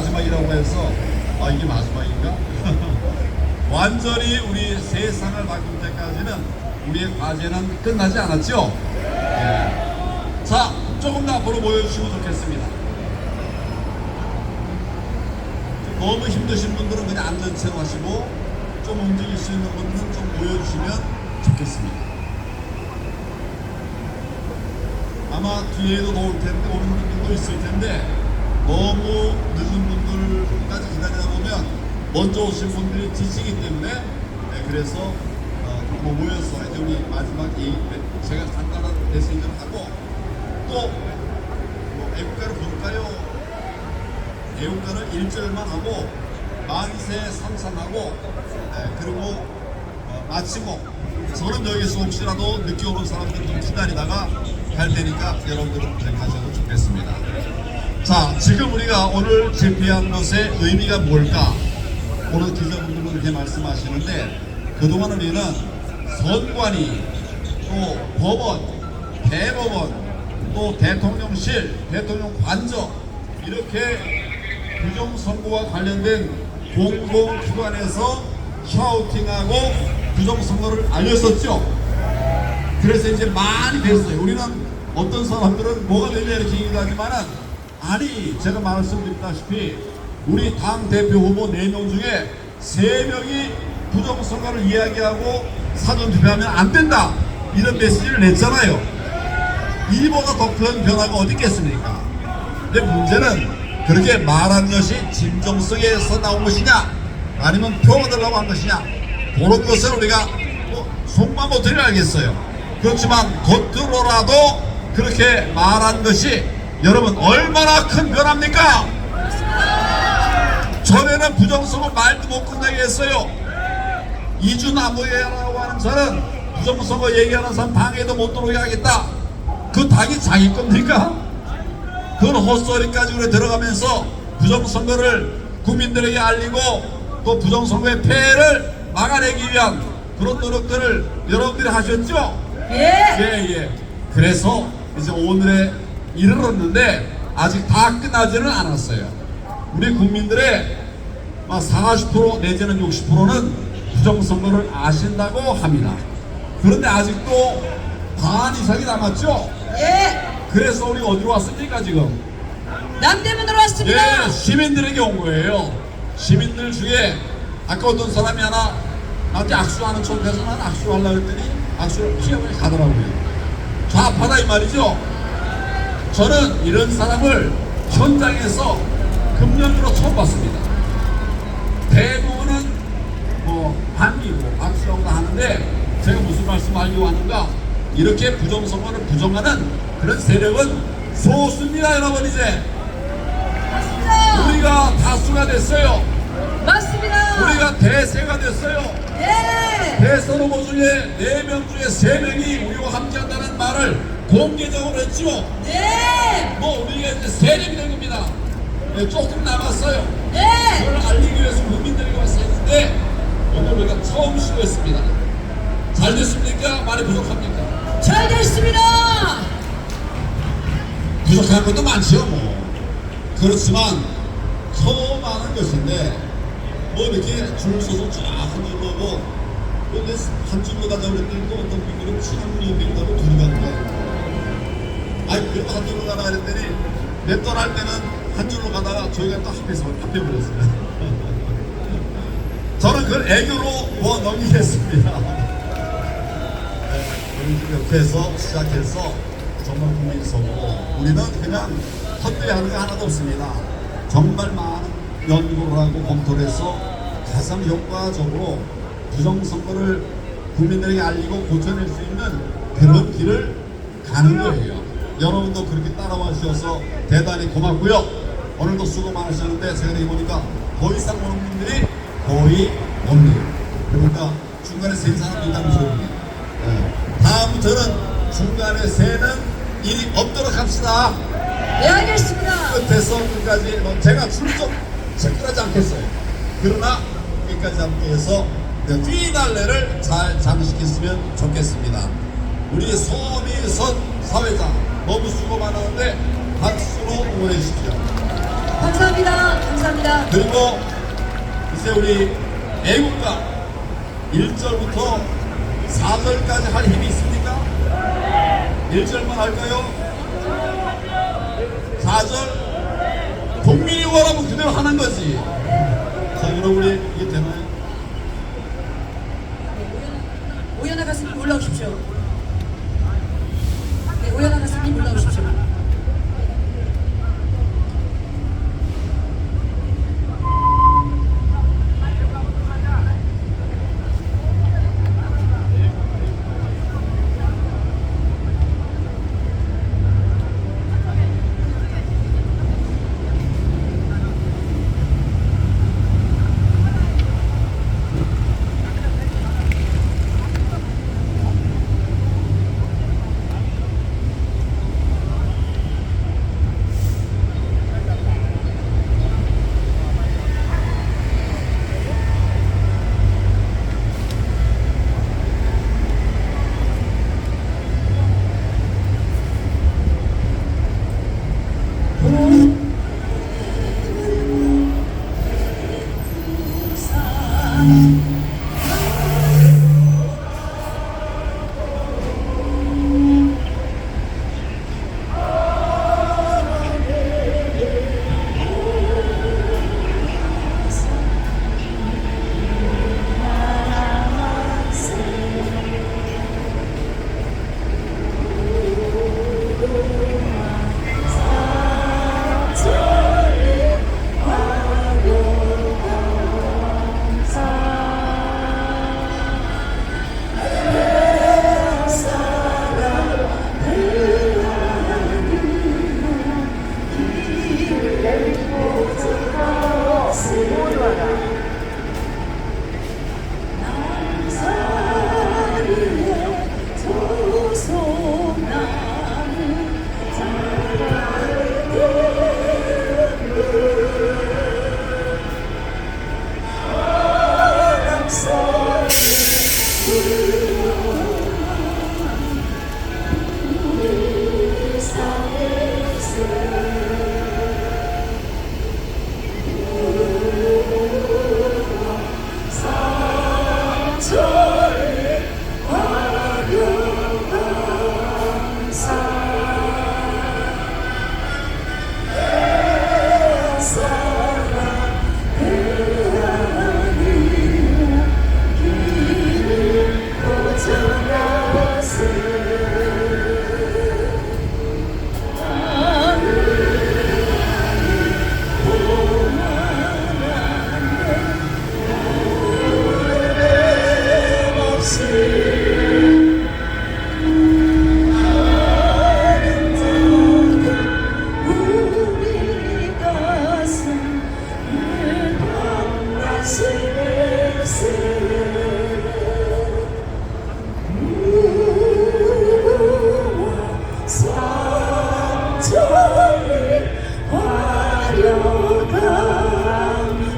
마지막이라고 해서 아 이게 마지막인가? 완전히 우리 세상을 바꿀 때까지는 우리의 과제는 끝나지 않았죠? 예. 자, 조금 더 앞으로 모여주시면 좋겠습니다. 너무 힘드신 분들은 그냥 앉은 채로 하시고 좀 움직일 수 있는 분들은 좀 모여주시면 좋겠습니다. 아마 뒤에도 더올 텐데 오는 분들도 있을 텐데 너무 늦은 분들까지 기다리다 보면 먼저 오신 분들이 지치기 때문에 네, 그래서 어, 뭐 모여서 이제 우리 마지막 이 제가 간단한 메시지를 하고 또뭐 애국가를 부를까요? 애국가는 1절만 하고 만세 삼삼하고 네, 그리고 어, 마치고 저는 여기서 혹시라도 늦게 오는 사람들 좀 기다리다가 갈 테니까 여러분들은 가셔도 좋겠습니다. 자, 지금 우리가 오늘 집회한 것의 의미가 뭘까? 오늘 기자분들은 이렇게 말씀하시는데 그동안 우리는 선관위, 또 법원, 대법원, 또 대통령실, 대통령 관저 이렇게 부정선거와 관련된 공공기관에서 샤우팅하고 부정선거를 알렸었죠. 그래서 이제 많이 됐어요. 우리는 어떤 사람들은 뭐가 되냐 이렇게 얘기하지만은 아니 제가 말씀드렸다시피 우리 당 대표 후보 4명 중에 3명이 부정선거를 이야기하고 사전 투표하면 안 된다 이런 메시지를 냈잖아요. 이보다 더 큰 변화가 어디 있겠습니까? 근데 문제는 그렇게 말한 것이 진정성에서 나온 것이냐 아니면 표가 되려고 한 것이냐 그런 것을 우리가 뭐 속만 못 드려 알겠어요. 그렇지만 겉으로라도 그렇게 말한 것이 여러분 얼마나 큰 변화입니까? 전에는 부정성을 말도 못 끝나게 했어요. 이주나무예라고 하는 사람 부정선거 얘기하는 사람 당에도 못 들어오게 하겠다. 그 당이 자기 겁니까? 그건 헛소리까지 우리 들어가면서 부정선거를 국민들에게 알리고 또 부정선거의 폐해를 막아내기 위한 그런 노력들을 여러분들이 하셨죠? 예. 예, 예. 그래서 이제 오늘에 이르렀는데 아직 다 끝나지는 않았어요. 우리 국민들의 40% 내지는 60%는 부정선거를 아신다고 합니다. 그런데 아직도 반 이상이 남았죠? 예. 그래서 우리 어디로 왔습니까 지금? 남대문으로 왔습니다. 예, 시민들에게 온 거예요. 시민들 중에 아까 어떤 사람이 하나 나한테 악수하는 척 해서 난 악수하려고 했더니 악수를 피하고 가더라고요. 좌파다 이 말이죠. 저는 이런 사람을 현장에서 금년으로 처음 봤습니다. 대부분은 뭐 반기고 악수하고 다 하는데 제가 무슨 말씀 하려고 하는가 이렇게 부정선거를 부정하는 그런 세력은 소수입니다 여러분 이제 맞습니다. 우리가 다수가 됐어요. 맞습니다. 우리가 대세가 됐어요. 예. 대선 후보 중에 4명 중에 3명이 우리와 함께한다는 말을 공개적으로 했죠. 예. 뭐 우리가 이제 세력이 된 겁니다. 네, 조금 남았어요. 예. 그걸 알리기 위해서 국민들에게 왔었는데 오늘 우리가 처음 시도했습니다. 잘 됐습니까? 많이 부족합니까? 잘 됐습니다. 부족한 것도 많지요 뭐. 그렇지만 처음 하는 것인데 뭐 이렇게 줄 서서 쫙한 줄로 고 근데 한 줄로 가자 그랬더니 또 어떤 분들은 친한 분이라고 둘이 가는 거야. 아니 그래도 한 줄로 가라 그랬더니 몇번할 때는 한 줄로 가다가 저희가 또 합해서 합해버렸어요. 저는 그걸 애교로 뭐 넘기겠습니다. 네, 옆에서 시작해서 정말 국민이 서고 우리는 그냥 헛되이 거 하나도 없습니다. 정말 많은 연구를 하고 검토를 해서 가장 효과적으로 부정선거를 국민들에게 알리고 고쳐낼 수 있는 그런 길을 가는 거예요. 여러분도 그렇게 따라와 주셔서 대단히 고맙고요. 오늘도 수고 많으셨는데 제가 보니까 더 이상 오는 분들이 거의 없네요. 그러니까 중간에 세 사람 있다는 소리예요. 네. 다음부터는 중간에 새는 일이 없도록 합시다. 네 알겠습니다. 끝에서 끝까지 뭐 제가 출석 체크하지 않겠어요. 그러나 끝까지 함께 해서 그 피날레를 잘 장식했으면 좋겠습니다. 우리 소미선 사회자 너무 수고 많았는데 박수로 응원해 주십시오. 감사합니다. 감사합니다. 그리고 이제 우리 애국가 1절부터 4절까지 할 힘이 있습니까? 1절만 할까요? 4절? 국민이 원하면 그대로 하는 거지. 자, 여러분이 이게 되나요? 오연아 가수님 올라오십시오.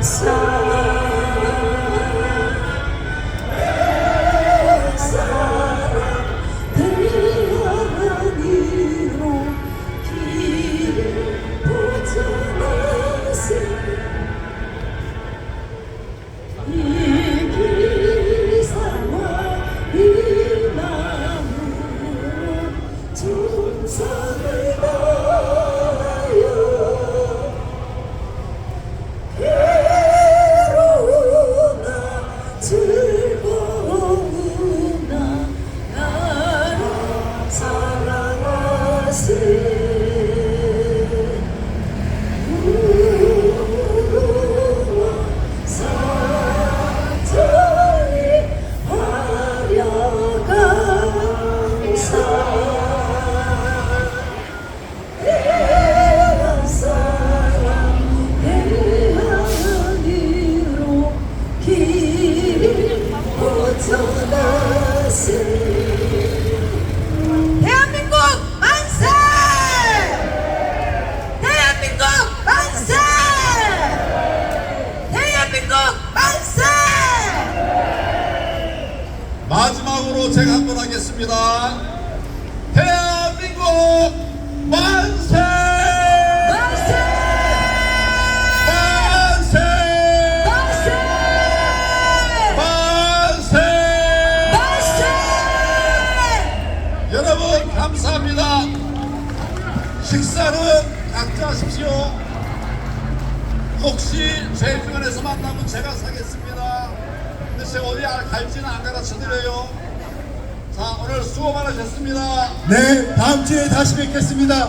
대 마지막으로 제가 한 번 하겠습니다. 대한민국 만세! 만세! 만세! 만세! 만세! 만세! 여러분 감사합니다. 식사는 각자 하십시오. 혹시 제 주변에서 만나면 제가 사겠습니다. 제가 어디 알- 갈지는 안 가르쳐 드려요. 자, 오늘 수고 많으셨습니다. 네, 다음 주에 다시 뵙겠습니다.